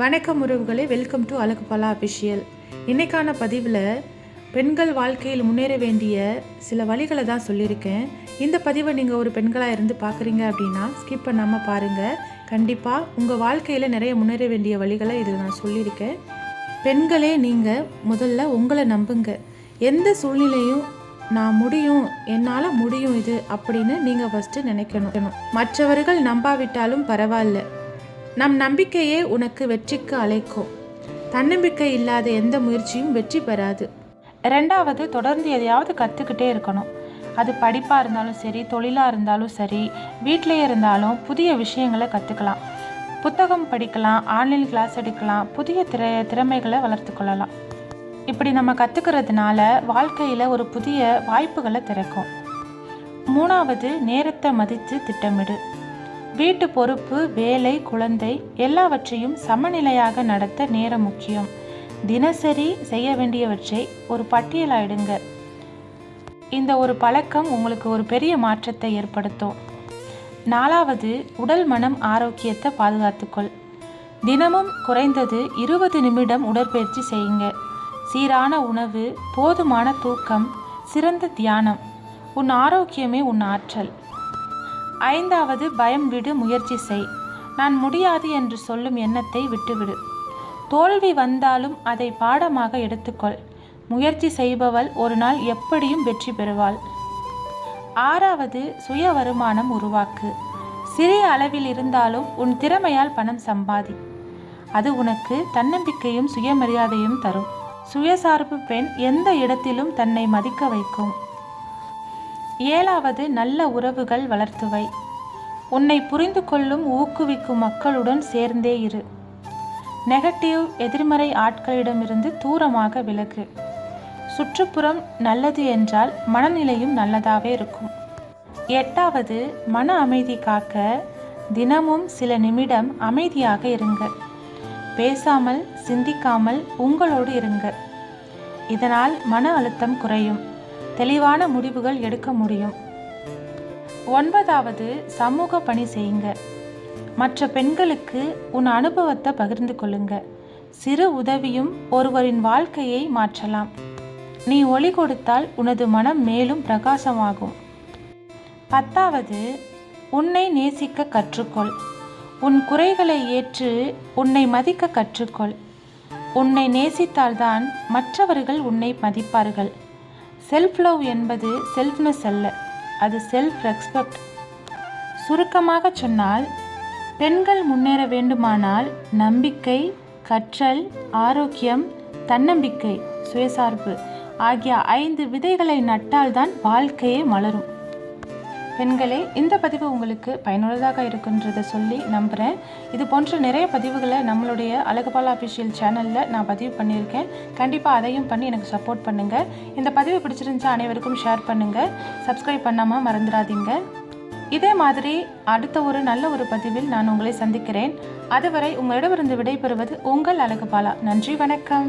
வணக்கம் உறவுகளே welcome to அழகுபாலா official இன்றைக்கான பதிவில் பெண்கள் வாழ்க்கையில் முன்னேற வேண்டிய சில வழிகளை தான் சொல்லியிருக்கேன். இந்த பதிவை நீங்கள் ஒரு பெண்களாக இருந்து பார்க்குறீங்க அப்படின்னா ஸ்கிப் பண்ணாமல் பாருங்கள் கண்டிப்பாக உங்கள் வாழ்க்கையில் நிறைய முன்னேற வேண்டிய வழிகளை இதில் நான் சொல்லியிருக்கேன். பெண்களே நீங்கள் முதல்ல உங்களை நம்புங்க. எந்த சூழ்நிலையும் நான் முடியும் என்னால் முடியும் இது அப்படின்னு நீங்கள் ஃபஸ்ட்டு நினைக்கணும். மற்றவர்கள் நம்பாவிட்டாலும் பரவாயில்ல. நம் நம்பிக்கையே உனக்கு வெற்றிக்கு அழைக்கும். தன்னம்பிக்கை இல்லாத எந்த முயற்சியும் வெற்றி பெறாது. ரெண்டாவது தொடர்ந்து எதையாவது கற்றுக்கிட்டே இருக்கணும். அது படிப்பாக இருந்தாலும் சரி தொழிலாக இருந்தாலும் சரி வீட்டிலே இருந்தாலும் புதிய விஷயங்களை கற்றுக்கலாம் புத்தகம் படிக்கலாம் ஆன்லைன் கிளாஸ் எடுக்கலாம் புதிய திற திறமைகளை வளர்த்து கொள்ளலாம். இப்படி நம்ம கற்றுக்கிறதுனால வாழ்க்கையில் ஒரு புதிய வாய்ப்புகளை திறக்கும். மூணாவது நேரத்தை மதித்து திட்டமிடு. வீட்டு பொறுப்பு வேலை குழந்தை எல்லாவற்றையும் சமநிலையாக நடத்த நேரம் முக்கியம். தினசரி செய்ய வேண்டியவற்றை ஒரு பட்டியலாயிடுங்க இந்த ஒரு பழக்கம் உங்களுக்கு ஒரு பெரிய மாற்றத்தை ஏற்படுத்தும். நாலாவது உடல் மனம் ஆரோக்கியத்தை பாதுகாத்துக்கொள். தினமும் குறைந்தது இருபது நிமிடம் உடற்பயிற்சி செய்யுங்க. சீரான உணவு போதுமான தூக்கம் சிறந்த தியானம். உன் ஆரோக்கியமே உன் ஆற்றல். ஐந்தாவது பயம் விடு முயற்சி செய். நான் முடியாது என்று சொல்லும் எண்ணத்தை விட்டுவிடு. தோல்வி வந்தாலும் அதை பாடமாக எடுத்துக்கொள். முயற்சி செய்பவள் ஒரு நாள் எப்படியும் வெற்றி பெறுவாள். ஆறாவது சுய வருமானம் உருவாக்கு. சிறிய அளவில் இருந்தாலும் உன் திறமையால் பணம் சம்பாதி. அது உனக்கு தன்னம்பிக்கையும் சுயமரியாதையும் தரும். சுயசார்பு பெண் எந்த இடத்திலும் தன்னை மதிக்க வைக்கும். ஏழாவது நல்ல உறவுகள் வளர்த்துவை. உன்னை புரிந்து கொள்ளும் ஊக்குவிக்கும் மக்களுடன் சேர்ந்தே இரு. நெகட்டிவ் எதிர்மறை ஆட்களிடமிருந்து தூரமாக விலகு. சுற்றுப்புறம் நல்லது என்றால் மனநிலையும் நல்லதாகவே இருக்கும். எட்டாவது மன அமைதி காக்க தினமும் சில நிமிடம் அமைதியாக இருங்க. பேசாமல் சிந்திக்காமல் உங்களோடு இருங்க. இதனால் மன அழுத்தம் குறையும். தெளிவான முடிவுகள் எடுக்க முடியும். ஒன்பதாவது சமூக பணி செய்யுங்க. மற்ற பெண்களுக்கு உன் அனுபவத்தை பகிர்ந்து கொள்ளுங்க. சிறு உதவியும் ஒருவரின் வாழ்க்கையை மாற்றலாம். நீ ஒளி கொடுத்தால் உனது மனம் மேலும் பிரகாசமாகும். பத்தாவது உன்னை நேசிக்க கற்றுக்கொள். உன் குறைகளை ஏற்று உன்னை மதிக்க கற்றுக்கொள். உன்னை நேசித்தால்தான் மற்றவர்கள் உன்னை மதிப்பார்கள். செல்ஃப் லவ் என்பது செல்ஃப்னஸ் அல்ல அது செல்ஃப் ரெஸ்பெக்ட் சுருக்கமாக சொன்னால் பெண்கள் முன்னேற வேண்டுமானால் நம்பிக்கை கற்றல் ஆரோக்கியம் தன்னம்பிக்கை சுயசார்பு ஆகிய ஐந்து விதைகளை நட்டால்தான் வாழ்க்கையே மலரும். பெண்களே இந்த பதிவு உங்களுக்கு பயனுள்ளதாக இருக்குன்றதை சொல்லி நம்புகிறேன் இது போன்ற நிறைய பதிவுகளை நம்மளுடைய அழகுபாலா அஃபிஷியல் சேனலில் நான் பதிவு பண்ணியிருக்கேன். கண்டிப்பாக அதையும் பண்ணி எனக்கு சப்போர்ட் பண்ணுங்கள் இந்த பதிவு பிடிச்சிருந்துச்சா அனைவருக்கும் ஷேர் பண்ணுங்கள் சப்ஸ்கிரைப் பண்ணாமல் மறந்துடாதீங்க. இதே மாதிரி அடுத்த ஒரு நல்ல ஒரு பதிவில் நான் உங்களை சந்திக்கிறேன். அதுவரை உங்களிடமிருந்து விடைபெறுவது உங்கள் அழகுபாலா. நன்றி வணக்கம்.